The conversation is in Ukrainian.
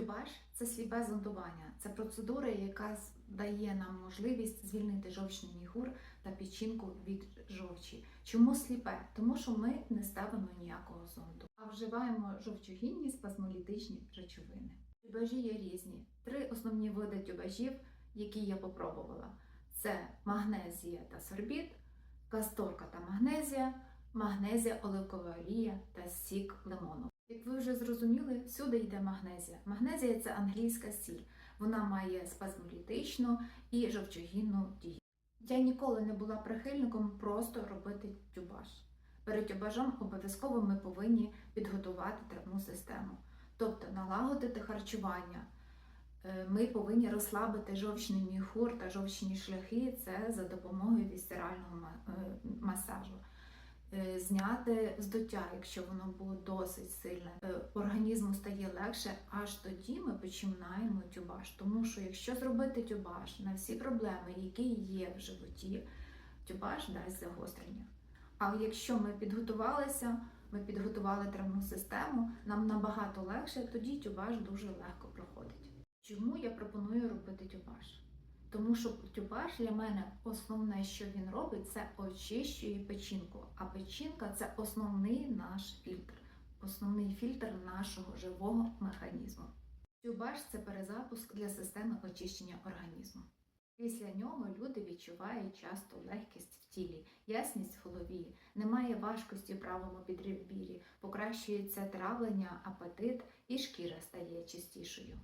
Тюбаш це сліпе зондування. Це процедура, яка дає нам можливість звільнити жовчний міхур та печінку від жовчі. Чому сліпе? Тому що ми не ставимо ніякого зонду, а вживаємо жовчогінні спазмолітичні речовини. Тюбажі є різні. Три основні види тюбажів, які я попробувала: це магнезія та сорбіт, касторка та магнезія, магнезія, оливкова олія та сік лимону. Вже зрозуміли, всюди йде магнезія. Магнезія це англійська сіль. Вона має спазмолітичну і жовчогінну дію. Я ніколи не була прихильником просто робити тюбаш. Перед тюбажом обов'язково ми повинні підготувати травну систему, тобто налагодити харчування. Е, Ми повинні розслабити жовчний міхур та жовчні шляхи це за допомогою вісцерального е, масажу. Е, Зняти здуття, якщо воно було досить сильне, Е, організму стає легше, аж тоді ми починаємо тюбаш. Тому що якщо зробити тюбаш на всі проблеми, які є в животі, тюбаш дасть загострення. А якщо ми підготувалися, ми підготували травну систему, нам набагато легше, тоді тюбаш дуже легко проходить. Чому я пропоную робити тюбаш? Тому що тюбаш для мене основне, що він робить, це очищує печінку. А печінка це основний наш фільтр, основний фільтр нашого живого механізму. Тюбаш це перезапуск для системи очищення організму. Після нього люди відчувають часто легкість в тілі, ясність в голові, немає важкості в правому підребір'ї, покращується травлення, апетит і шкіра стає чистішою.